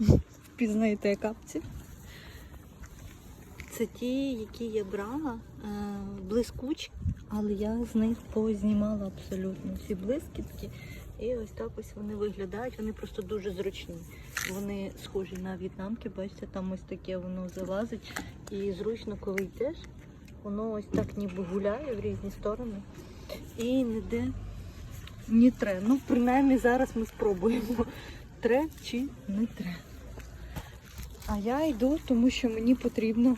Пізнаєте капці? Це ті, які я брала, е, блискучі, але я з них познімала абсолютно всі блискітки. І ось так ось вони виглядають. Вони просто дуже зручні. Вони схожі на в'єтнамки, бачите, там ось таке воно залазить. І зручно, коли йдеш, воно ось так ніби гуляє в різні сторони. І ніде не тре. Ну, принаймні зараз ми спробуємо. Тре чи не тре. А я йду, тому що мені потрібно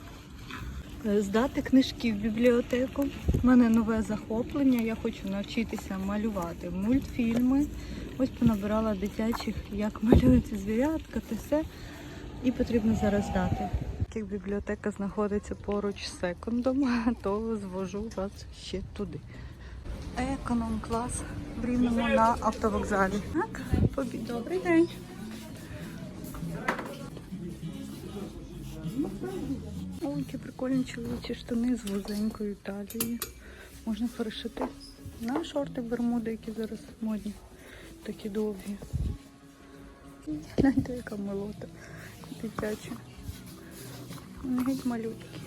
е, здати книжки в бібліотеку. У мене нове захоплення. Я хочу навчитися малювати мультфільми. Ось понабирала дитячих, як малюються звірятка, те все. І потрібно зараз здати. Як бібліотека знаходиться поруч з секундом, то звожу вас ще туди. Економ-клас в Рівному на автовокзалі. Так, побі- добрий день. Ой, які прикольні чоловічі штани з вузенькою талією. Можна перешити на шорти бермуди, які зараз модні. Такі довгі. Гляньте, яка милота. Дитяча. Вони геть малютки.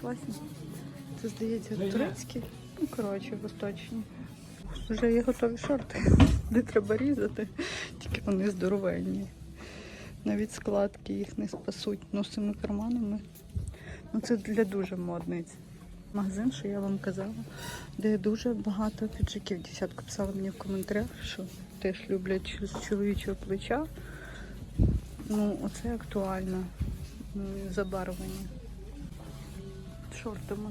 Класні. Це здається турецькі. Ну, коротше, восточні. Вже є готові шорти, де треба різати, тільки вони здоровенні. Навіть складки їх не спасуть носими карманами. Ну це для дуже модниць. Магазин, що я вам казала, де дуже багато піджаків. Десятка писала мені в коментарях, що теж люблять з чоловічого плеча. Ну, оце актуально. Ну, забарвлення. Шортами.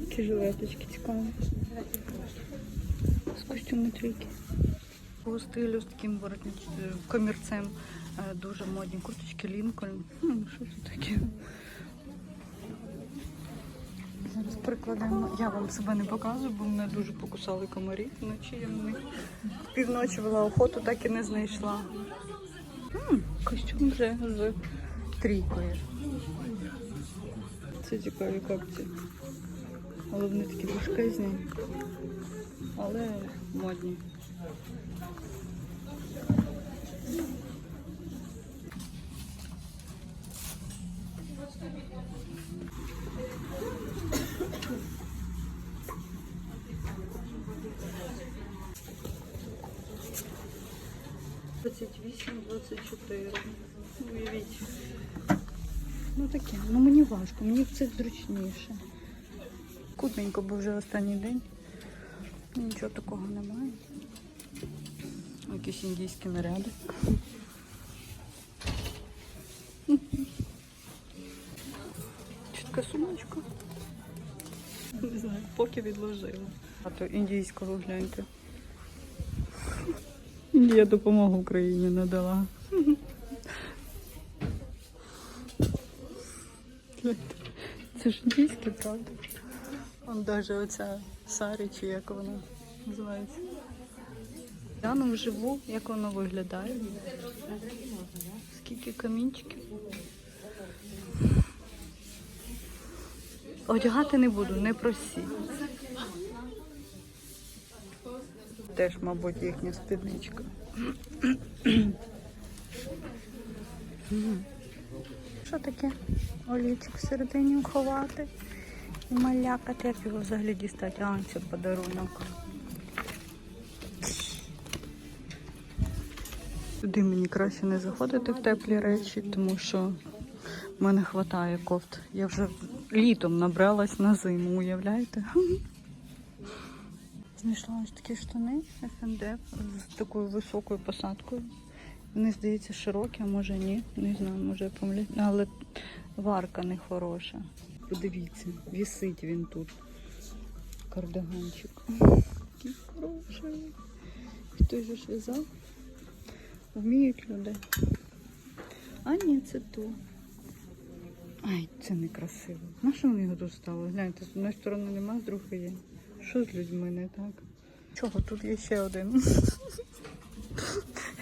Які жилеточки цікаві. З костюми трійки. По стилю з таким воротничком, комірцем е, дуже модні курточки Лінкольн. Ну, що це таке? Зараз прикладемо. Я вам себе не показую, бо мене дуже покусали комарі вночі. Я на них півночі вела охоту, так і не знайшла. Костюм вже з трійкою. Це цікаві капці. Але вони такі важкезні, але модні. Двадцять вісім, двадцять чотири. Уявіть. Ну таке, ну мені важко, мені це зручніше. Кутненько, бо вже останній день. Нічого такого немає. Якісь індійські наряди. Чітка сумочка. Не знаю, поки відложила. А то індійського гляньте. Індія допомогу Україні надала. Це ж індійське, правда? Вон навіть оця сарі, чи як вона називається. Гляну вживу, як воно виглядає. Скільки камінчиків. Одягати не буду, не просі. Теж, мабуть, їхня спідничка. Що таке? Олівчик всередині ховати і малякати. Як його взагалі дістати? А, це подарунок. Сюди мені краще не заходити в теплі речі, тому що в мене вистачає кофт. Я вже літом набралась на зиму, уявляєте? Знайшла ось такі штани F&D з такою високою посадкою. Вони, здається, широкі, а може ні. Не знаю, може помиляюсь. Але варка не хороша. Подивіться, вісить він тут. Кардиганчик. Який хороший. Хтось ж в'язав? Вміють люди. А ні, це то. Ай, це некрасиво. На що вони його тут ставили? Гляньте, з одної сторони нема, з другої є. Що з людьми не так? Чого тут є ще один?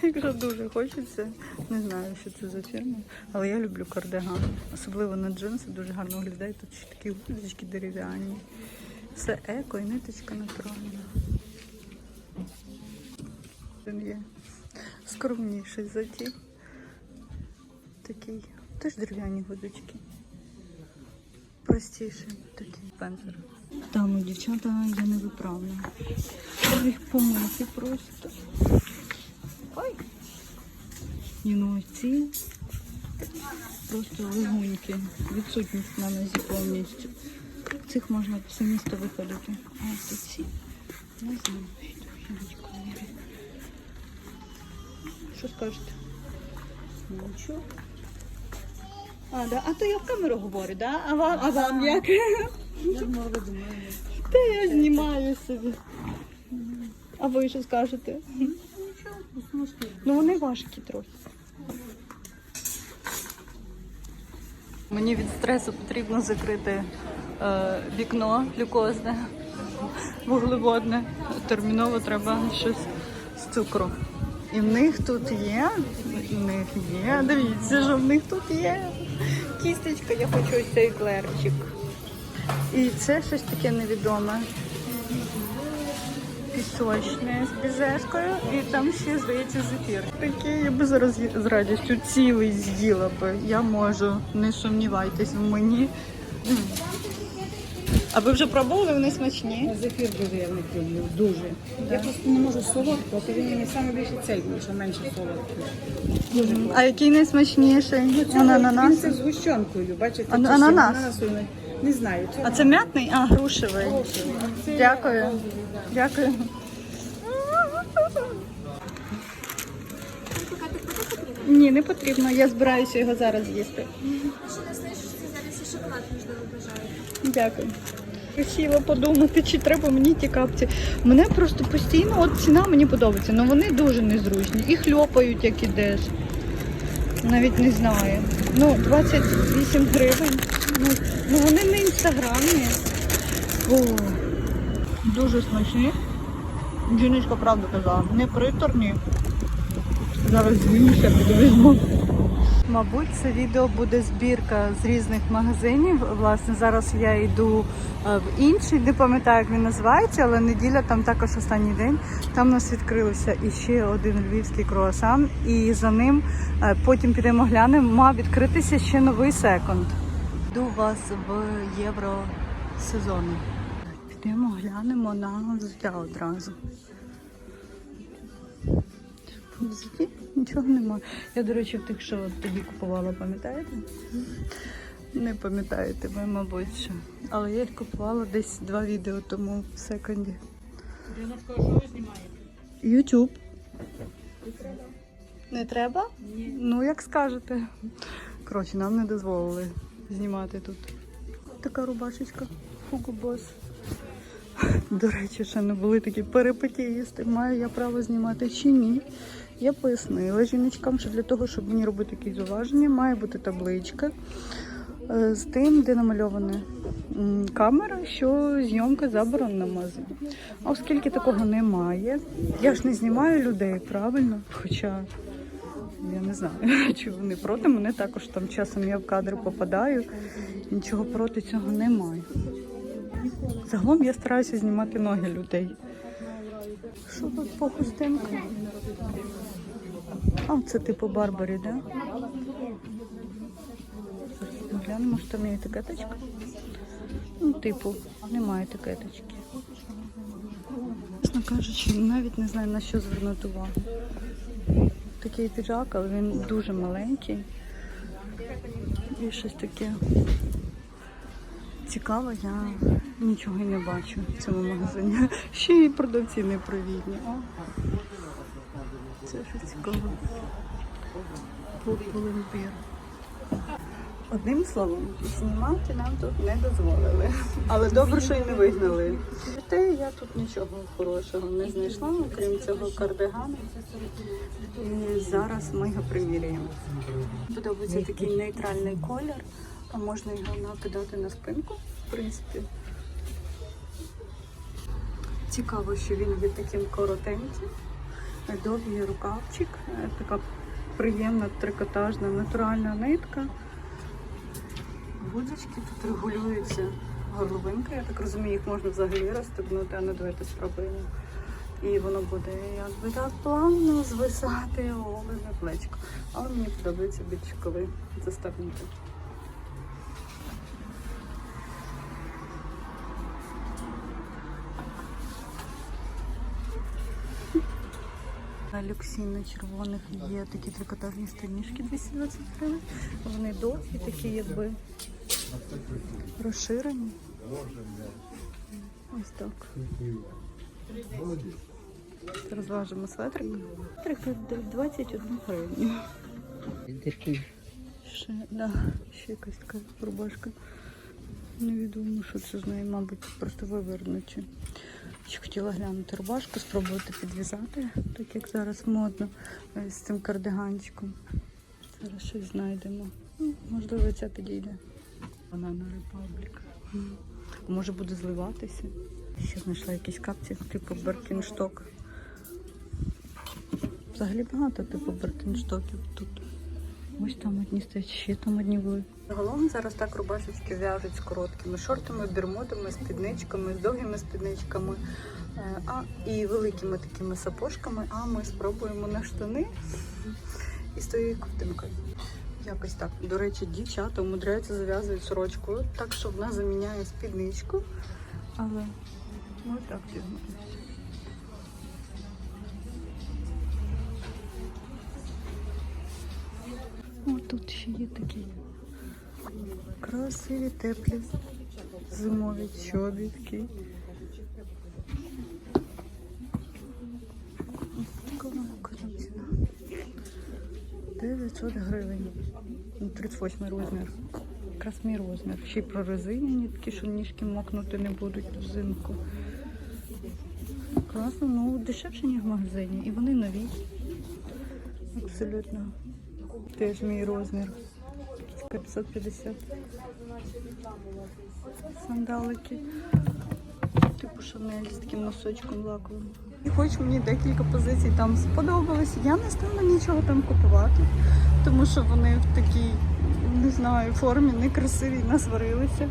Якщо дуже хочеться, не знаю, що це за фірма, але я люблю кардиган. Особливо на джинси дуже гарно виглядає. Тут ще такі гудзички дерев'яні. Все еко і ниточка натуральна. Він є скромніший за ті. Такий. Теж дерев'яні гудочки. Простіший такий пензер. Там у дівчата я не виправна. Їх помити просто. Ой. Ні, ну ці просто легонькі. Відсутність на нозі повністю. Цих можна все місто виходити. А ці не знаю. Що скажете? Нічого. А, да? а то я в камеру говорю, да? А вам, а вам як? Та я знімаю собі. А ви що скажете? Ну вони важкі трохи. Мені від стресу потрібно закрити е, вікно глюкозне, вуглеводне. Терміново треба щось з цукру. І в них тут є. В них є. Дивіться, що в них тут є. Кісточка, я хочу ось цей клерчик. І це щось таке невідоме. Пісочне з бізешкою і там ще, здається, зефір. Такий я би зараз з радістю цілий з'їла би. Я можу, не сумнівайтесь в мені. А ви вже пробували, вони смачні? Зефір дуже я не люблю, дуже. Я просто не можу солодкого, то він мені саме більше цей, що менше солодкий. Дуже класно. А який найсмачніший? Це Ананас? Він це з гущенкою, бачите? Ан- чи ананас? Не, не знаю. Це А це м'ятний? А, грушевий. Дякую. Дякую. Ні, не потрібно. Я збираюся його зараз їсти. Ще не знаєш, що це зараз і шоколад можливо бажаю. Дякую. Хотіла подумати, чи треба мені ті капці. Мене просто постійно, от ціна мені подобається, але вони дуже незручні. І хльопають, як ідеш. Навіть не знаю. Ну, 28 гривень. Ну, ну вони не інстаграмні. О, дуже смачні. Жіночка правду казала, не приторні. Зараз звінюся, піду візьму. Мабуть, це відео буде збірка з різних магазинів. Власне, зараз я йду е, в інший, не пам'ятаю, як він називається, але неділя там також останній день. Там у нас відкрився іще один львівський круасан, і за ним е, потім підемо глянемо. Мав відкритися ще новий секонд. Йду вас в євросезони. Підемо глянемо на взуття одразу. В взутті нічого немає. Я, до речі, в тих, що тоді купувала, пам'ятаєте? Не пам'ятаєте ви, мабуть, що. Але я їх купувала десь два відео тому в секонді. Жіночко, що ви знімаєте? Ютуб. Не треба? Ні. Ну, як скажете. Коротше, нам не дозволили знімати тут. Така рубашечка. Hugo Boss. До речі, ще не були такі перипетіїсти. Маю я право знімати чи ні. Я пояснила жіночкам, що для того, щоб мені робити якісь зауваження, має бути табличка е, з тим, де намальована камера, що зйомка заборонена в. А оскільки такого немає, я ж не знімаю людей, правильно? Хоча я не знаю, чи вони проти мене також там часом я в кадри попадаю. Нічого проти цього немає. Загалом я стараюся знімати ноги людей. Що тут по хустинкам? А, це типу Барбарі, да? Глянемо, що там є етикеточка. Ну, типу, немає етикеточки. Чесно кажучи, навіть не знаю на що звернути увагу. Такий піджак, але він дуже маленький. І щось таке цікаве, я нічого не бачу в цьому магазині. Ще й продавці непривітні. Це щось цікаве. Пулембір. Одним словом, знімати нам тут не дозволили. Але добре, що й не вигнали. Проте я тут нічого хорошого не знайшла, окрім цього кардигану. І зараз ми його приміряємо. Подобається такий нейтральний колір, а можна його накидати на спинку, в принципі. Цікаво, що він є таким коротеньким. Довгий рукавчик, е, така приємна трикотажна натуральна нитка. Гудзички тут регулюються горловинка. Я так розумію, їх можна взагалі розстебнути, а ну давайте спробуємо. І воно буде якби так плавно звисати головне плечко. Але мені подобається більше, коли заставнути. Люксі на червоних є такі трикотажні штанішки 220 гривень. Вони довгі, такі якби розширені. Ось так. Розважимо светрик. Светрик 21 гривню. Ще, да, ще якась така рубашка. Невідомо, що це з нею, мабуть, просто вивернуті. Ще хотіла глянути рубашку, спробувати підв'язати, так як зараз модно е, з цим кардиганчиком. Зараз щось знайдемо. Ну, можливо, ця підійде. Вона на Репаблік. Може буде зливатися. Ще знайшла якісь капці, типу Беркіншток. Взагалі багато типу Беркінштоків тут. Ось там одні стоять, ще там одні були. Загалом зараз так рубашечки в'яжуть з короткими шортами, бермудами, спідничками, з довгими спідничками, е, а і великими такими сапожками. А ми спробуємо на штани і з тією ковтинкою. Якось так. До речі, дівчата умудряються зав'язують сорочку, так що вона заміняє спідничку. Але ми так зігнулися. Тут ще є такі красиві, теплі, зимові чобітки. Така вона ціна. 900 гривень. Ну, 38 розмір. Якраз мій розмір. Ще й прорезинені, такі, що ніжки мокнути не будуть взимку. Класно, ну дешевше, ніж в магазині. І вони нові. Абсолютно. Теж мій розмір. 550. Сандалики. Типу шанель з таким носочком лаковим. І хоч мені декілька позицій там сподобалось, я не стала нічого там купувати, тому що вони в такій, не знаю, формі некрасивій насварилися.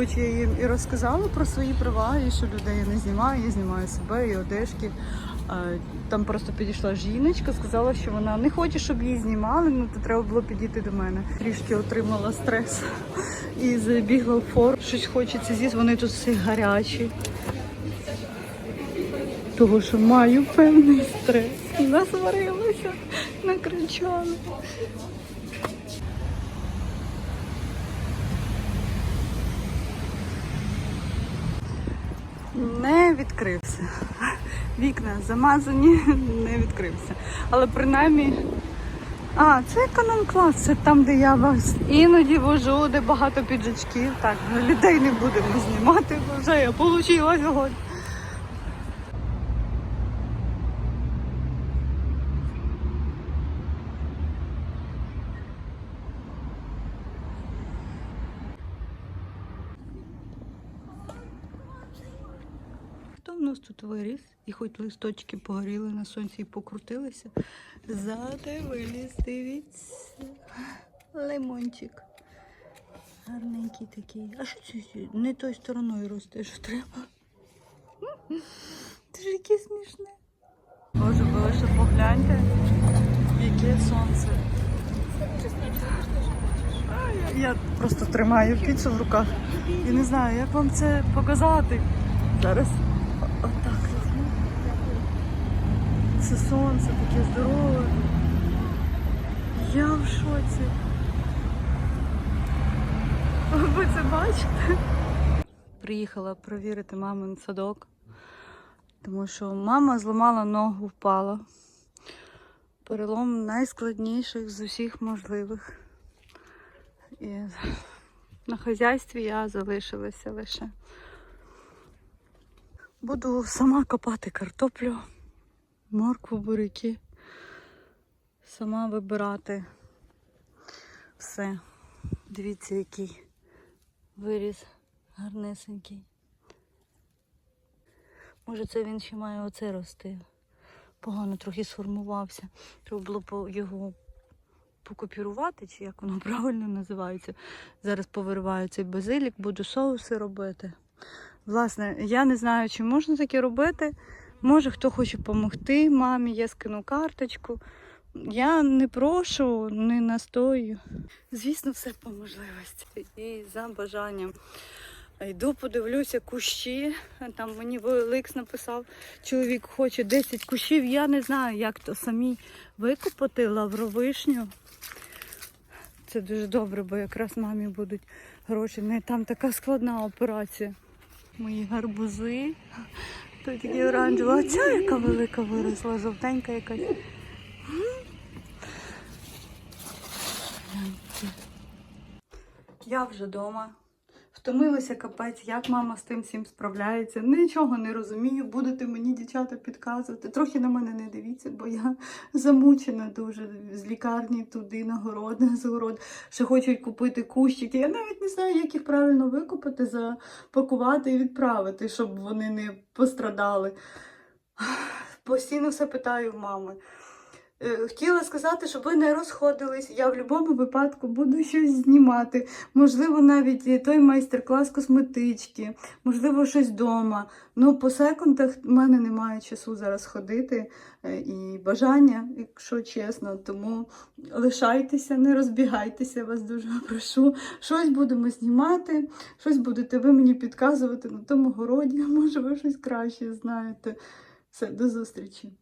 Хоч я їм і розказала про свої права, і що людей я не знімаю, я знімаю себе і одежки. Там просто підійшла жіночка, сказала, що вона не хоче, щоб її знімали, ну то треба було підійти до мене. Трішки отримала стрес і забігла в фор. Щось хочеться з'їсти, вони тут всі гарячі. Того, що маю певний стрес. Насварилася, накричала. Не відкрився. Вікна замазані, не відкрився. Але принаймні. А, це економ клас, це там, де я вас іноді вожу, де багато піджачків. Так, ну, людей не будемо знімати, бо вже я отримала сьогодні. В нас тут виріс? І хоч листочки погоріли на сонці і покрутилися. Зате виліз, дивіться. Лимончик. Гарненький такий. А що це не тою стороною росте, що треба? Це ж яке смішне. Боже, боже, погляньте, яке сонце. Я- просто тримаю піцу в руках і не знаю, як вам це показати. Зараз отак. Це сонце таке здорове. Я в шоці. Ви це бачите? Приїхала провірити мамин садок, тому що мама зламала ногу, впала. Перелом найскладніших з усіх можливих. І на хазяйстві я залишилася лише. Буду сама копати картоплю, моркву, буряки, сама вибирати все. Дивіться, який виріс гарнесенький. Може, це він ще має оце рости. Погано трохи сформувався. Треба було його покопірувати, чи як воно правильно називається. Зараз повириваю цей базилік, буду соуси робити. Власне, я не знаю, чи можна таке робити. Може, хто хоче допомогти мамі, я скину карточку. Я не прошу, не настою. Звісно, все по можливості і за бажанням. Йду, подивлюся кущі. Там мені Великс написав, чоловік хоче 10 кущів. Я не знаю, як то самі викопати лавровишню. Це дуже добре, бо якраз мамі будуть гроші. Не там така складна операція. Мої гарбузи. Тут такі оранжева. А ця яка велика виросла, жовтенька якась. Я вже вдома. Втомилася капець, як мама з тим всім справляється. Нічого не розумію. Будете мені, дівчата, підказувати. Трохи на мене не дивіться, бо я замучена дуже з лікарні туди на город, на загород. Ще хочуть купити кущики. Я навіть не знаю, як їх правильно викупити, запакувати і відправити, щоб вони не пострадали. Постійно все питаю в мами. Е, Хотіла сказати, щоб ви не розходились. Я в будь-якому випадку буду щось знімати. Можливо, навіть той майстер-клас косметички, можливо, щось вдома. Ну, по секундах в мене немає часу зараз ходити е, і бажання, якщо чесно. Тому лишайтеся, не розбігайтеся, вас дуже прошу. Щось будемо знімати, щось будете ви мені підказувати на тому городі. Може, ви щось краще знаєте. Все, до зустрічі.